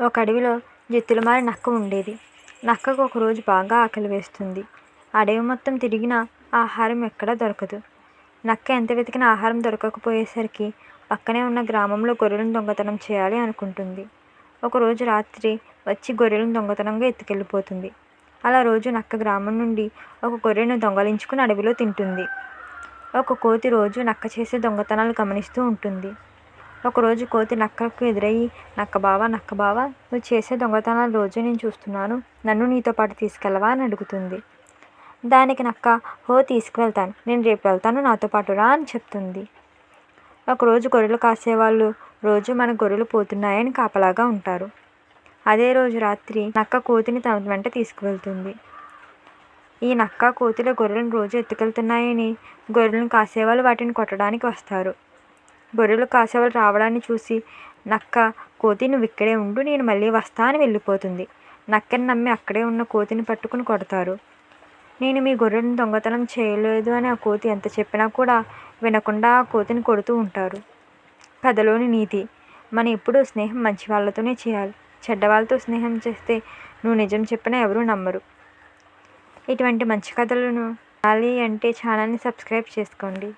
ఒక అడవిలో జిత్తులమారి నక్క ఉండేది. నక్కకు ఒకరోజు బాగా ఆకలి వేస్తుంది. అడవి మొత్తం తిరిగినా ఆహారం ఎక్కడా దొరకదు. నక్క ఎంత వెతికినా ఆహారం దొరకకపోయేసరికి పక్కనే ఉన్న గ్రామంలో గొర్రెలను దొంగతనం చేయాలి అనుకుంటుంది. ఒకరోజు రాత్రి వచ్చి గొర్రెలను దొంగతనంగా ఎత్తుకెళ్ళిపోతుంది. అలా రోజు నక్క గ్రామం నుండి ఒక గొర్రెను దొంగలించుకుని అడవిలో తింటుంది. ఒక కోతి రోజు నక్క చేసే దొంగతనాలు గమనిస్తూ ఉంటుంది. ఒకరోజు కోతి నక్కకు ఎదురయ్యి నక్క బావ నక్క బావ నువ్వు చేసే దొంగతనాలు రోజు నేను చూస్తున్నాను. నన్ను నీతో పాటు తీసుకెళ్ళవా? అని అడుగుతుంది. దానికి నక్క హో తీసుకువెళ్తాను. నేను రేపు వెళ్తాను. నాతో పాటు రా అని చెప్తుంది. ఒకరోజు గొర్రెలు కాసేవాళ్ళు రోజు మన గొర్రెలు పోతున్నాయని కాపలాగా ఉంటారు. అదే రోజు రాత్రి నక్క కోతిని తన వెంట తీసుకువెళ్తుంది. ఈ నక్క కోతిలో గొర్రెలను రోజు ఎత్తుకెళ్తున్నాయని గొర్రెలను కాసేవాళ్ళు వాటిని కొట్టడానికి వస్తారు. గొర్రెలు కాసేవాళ్ళు రావడాన్ని చూసి నక్క కోతి నువ్వు ఇక్కడే ఉండు నేను మళ్ళీ వస్తా అని వెళ్ళిపోతుంది. నక్కని నమ్మి అక్కడే ఉన్న కోతిని పట్టుకుని కొడతారు. నేను మీ గొర్రెలను దొంగతనం చేయలేదు అని ఆ కోతి ఎంత చెప్పినా కూడా వినకుండా ఆ కోతిని కొడుతూ ఉంటారు. కథలోని నీతి మనం ఎప్పుడూ స్నేహం మంచి వాళ్ళతోనే చేయాలి. చెడ్డ వాళ్ళతో స్నేహం చేస్తే నువ్వు నిజం చెప్పినా ఎవరూ నమ్మరు. ఇటువంటి మంచి కథలను వినాలి అంటే ఛానల్ని సబ్స్క్రైబ్ చేసుకోండి.